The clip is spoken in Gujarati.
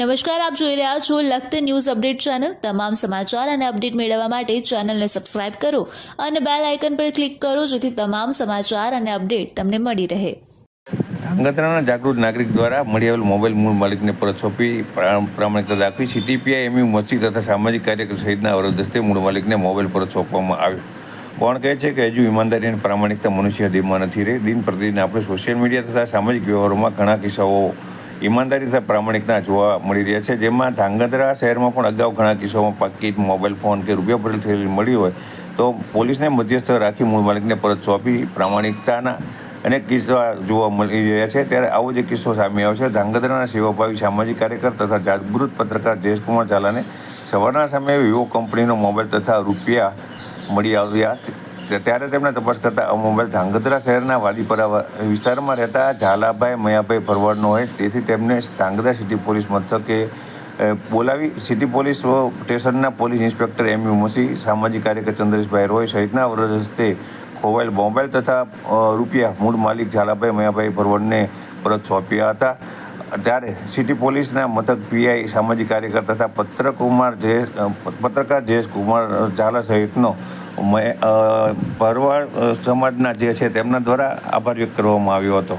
નમસ્કાર, આપ જોઈ રહ્યા છો લખત ન્યૂઝ અપડેટ ચેનલ. તમામ સમાચાર અને અપડેટ મેળવવા માટે ચેનલને સબસ્ક્રાઇબ કરો અને બેલ આઇકન પર ક્લિક કરો જેથી તમામ સમાચાર અને અપડેટ તમને મળી રહે. ધાંગધ્રાના જાગૃત નાગરિક દ્વારા મળી આવેલ મોબાઈલ મૂળ માલિકને પરત સોંપી પ્રા- પ્રામાણિકતા દાખવી સીટીપીઆઈ એમયુ મસ્જિદ તથા સામાજિક કાર્યકર સહિતના અવરોધસ્તે મૂળ માલિકને મોબાઈલ પરત સોંપવામાં આવ્યો. કોણ કહે છે કે હજુ ઈમાનદારી અને પ્રામાણિકતા મનુષ્ય દેહમાં નથી રહી? દિન પ્રતિદિન આપણે સોશિયલ મીડિયા તથા સામાજિક વ્યવહારોમાં ઘણા કિસ્સાઓ ઈમાનદારી તથા પ્રામાણિકતા જોવા મળી રહ્યા છે. જેમાં ધાંગધ્રા શહેરમાં પણ અગાઉ ઘણા કિસ્સાઓમાં પાકીટ મોબાઈલ ફોન કે રૂપિયા ભરેલ થયેલી મળી હોય તો પોલીસને મધ્યસ્થ રાખી મૂળ માલિકને પરત સોંપી પ્રામાણિકતાના અનેક કિસ્સા જોવા મળી રહ્યા છે. ત્યારે આવો જે કિસ્સો સામે આવ્યો છે. ધાંગધ્રાના સેવાભાવી સામાજિક કાર્યકર તથા જાગૃત પત્રકાર જયેશકુમાર ઝાલાને સવારના સમયે વિવો કંપનીનો મોબાઈલ તથા રૂપિયા મળી આવ્યા ત્યારે તેમણે તપાસ કરતા મોબાઈલ ધાંગધ્રા શહેરના વાલીપરા વિસ્તારમાં રહેતા ઝાલાભાઈ મયાભાઈ ભરવાડનો હોય. તેથી તેમને ધાંગધ્રા સિટી પોલીસ મથકે બોલાવી. સિટી પોલીસ સ્ટેશનના police inspector M U Masi, સામાજિક કાર્યકર ચંદ્રેશભાઈ રોય સહિતના વરદ હસ્તે ખોવાયેલ મોબાઈલ તથા રૂપિયા મૂળ માલિક ઝાલાભાઈ મયાભાઈ ભરવાડને પરત સોંપ્યા હતા. ત્યારે સિટી પોલીસના મથક પીઆઈ સામાજિક કાર્યકર તથા પત્રકુમાર જયેશ પત્રકાર જયેશ કુમાર ઝાલા સહિતનો ભરવાડ સમાજના જે છે તેમના દ્વારા આભાર વ્યક્ત કરવામાં આવ્યો હતો.